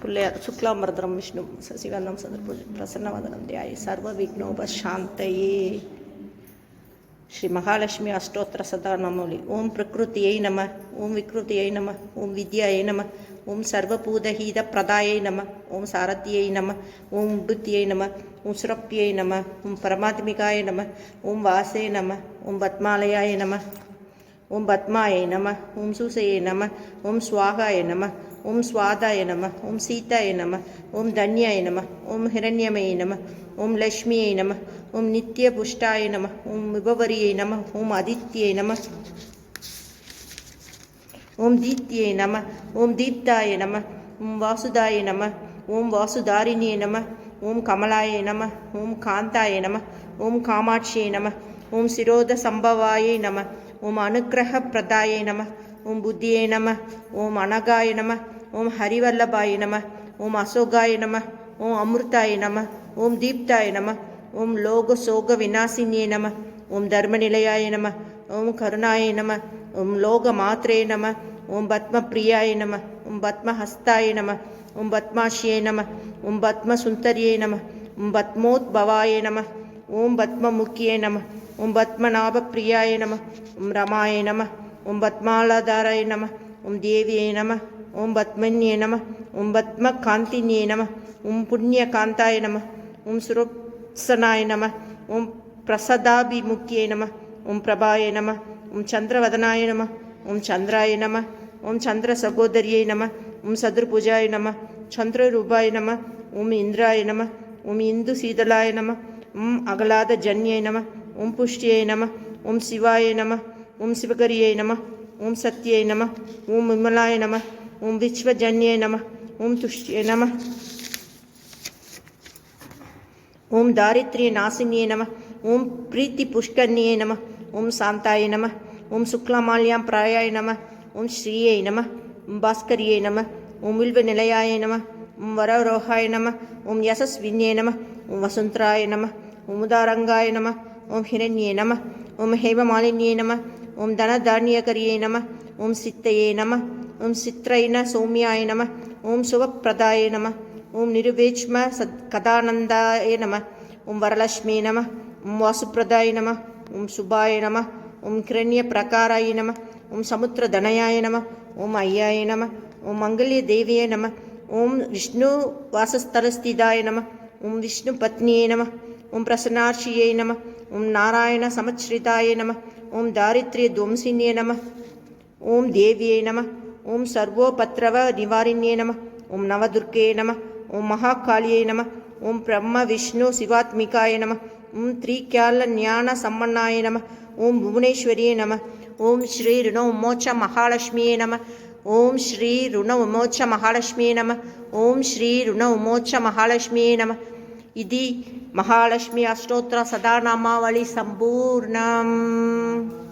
కుల్లేయ శుక్లాంబరద్రం విష్ణు శశివర్ణం సదర్భుజ ప్రసన్నవదనం ధ్యాయ సర్వవిఘ్నోపశాంతయే శ్రీ మహాలక్ష్మి అష్టోత్తర సదానమౌలి ఓం ప్రకృతియై నమ ఓం వికృతియై నమ ఓం విద్యాయై నమ ஓம் சர்வபூதஹீத பிரதாயை நம ஓம் சாரத்தியை நம ஓம் உடுத்தியை நம ஓம் சுரப்பியை நம ஓம் பரமாத்மிகாய நம ஓம் வாசே நம ஓம் பத்மாலயாய நம ஓம் பத்மாயை நம ஓம் சூசையை நம ஓம் சுவாகாய நம ஓம் சுவாதாய நம ஓம் சீதாய நம ஓம் தன்யாய நம ஓம் ஹிரண்யமய நம ஓம் லக்ஷ்மியை நம ஓம் நித்திய புஷ்டாய நம ஓம் விபவரியை நம ஓம் அதித்யை நம ஓம் தீப்தியை நம ஓம் தீப்தாய நம ஓம் வாசுதாய நம ஓம் வாசுதாரிணிய நம ஓம் கமலாய நம ஓம் காந்தாய நம ஓம் காமாட்சியை நம ஓம் சிரோத சம்பவாயை நம ஓம் அனுக்கிரக பிரதாயை நம ஓம் புத்தியை நம ஓம் அனகாய நம ஓம் ஹரிவல்லபாய நம ஓம் அசோகாய நம ஓம் அமிர்தாய நம ஓம் தீப்தாய நம ஓம் லோக சோக விநாசினியே நம ஓம் தர்மநிலையாய நம ஓம் கருணாய நம ஓம் லோக மாத்திரே நம ஓம் பத்ம பிரியாய நம ஓம் பத்மஹஸ்தாய நம ஓம் பத்மாஷியே நம ஓம் பத்ம சுந்தரியே நம ஓம் பத்மோத்பவாய நம ஓம் பத்ம முக்கியே நம ஓம் பத்மநாப பிரியாய நம ஓம் ரமாய நம ஓம் பத்மாலாதாராய நம ஓம் தேவியை நம ஓம் பத்மன்யே நம ஓம் பத்ம காந்தினியே நம ஓம் புண்ணிய காந்தாய நம ஓம் சுரோப்சனாய நம ஓம் பிரசதாபிமுக்கியே நம ஓம் பிரபாய நம ஓம் சந்திரவதனாய நம ஓம் சந்திராய நம ஓம் சந்திர சகோதரியை நம ஓம் சதுர்பூஜாய நம சந்திர ரூபாய நம ஓம் இந்திராய நம ஓம் இந்து சீதலாய நம ஓம் அகலாத ஜன்யை நம ஓம் புஷ்டியை நம ஓம் சிவாய நம ஓம் சிவகரியை நம ஓம் சத்யை நம ஓம் விமலாய நம ஓம் விஸ்வஜன்யே நம ஓம் துஷ்யே நம ஓம் தாரித்ரிய நாசினியே நம ஓம் பிரீத்தி புஷ்கர்ணியே நம ஓம் சாந்தாய நம ஓம் சுக்லாமால்யாம் பிராயாய நம ஓம் ஸ்ரீயை நம ஓம் பாஸ்கரியை நம ஓம் வில்வ நிலையாய நம ஓம் வரவரோகாய நம ஓம் யசஸ்வின்யே நம ஓம் வசுந்தராய நம ஓம் உதாரங்காய நம ஓம் ஹிரண்யே நம ஓம் ஹேமமாலினியே நம ஓம் தனதானியகரியே நம ஓம் சித்தையே நம ஓம் சித்ரைன சௌமியாய நம ஓம் சுவப்பிரதாய நம ஓம் நிருபேச்ம சத் கதானந்தாய நம ஓம் வரலட்சுமி நம ஓம் வாசுப்பிரதாய நம ஓம் சுபாய நம ஓம் கிரண்ய பிரகாராய நம ஓம் சமுத்திர தனயாய நம ஓம் ஐயாய நம ஓம் மங்கல்ய தேவியே நம ஓம் விஷ்ணு வாசஸ்தலஸ்திதாய நம ஓம் விஷ்ணு பத்னியே நம ஓம் பிரசன்னாட்சியை நம ஓம் நாராயண சமச்ரிதாய நம ஓம் தாரித்ரிய துவம்சினியே நம ஓம் தேவியை நம ஓம் சர்வோபத்ரவ நிவாரிண்யே நம ஓம் நவதுர்க்கே நம ஓம் மகாகாளியை நம ஓம் பிரம்ம விஷ்ணு சிவாத்மிகாய நம ஓம் த்ரீக்யால ஞான சம்மன்னாய நம ஓம் புவனேஸ்வரியே நம ஓம் ஸ்ரீ ருண உமோச்ச மகாலட்சுமியே நம ஓம் ஸ்ரீ ருண உமோச்ச மகாலட்சுமியே நம ஓம் ஸ்ரீ ருண உமோச்ச மகாலட்சுமியே நம. इति महालक्ष्मी अष्टोत्तरसदानामावलिसम्पूर्णम्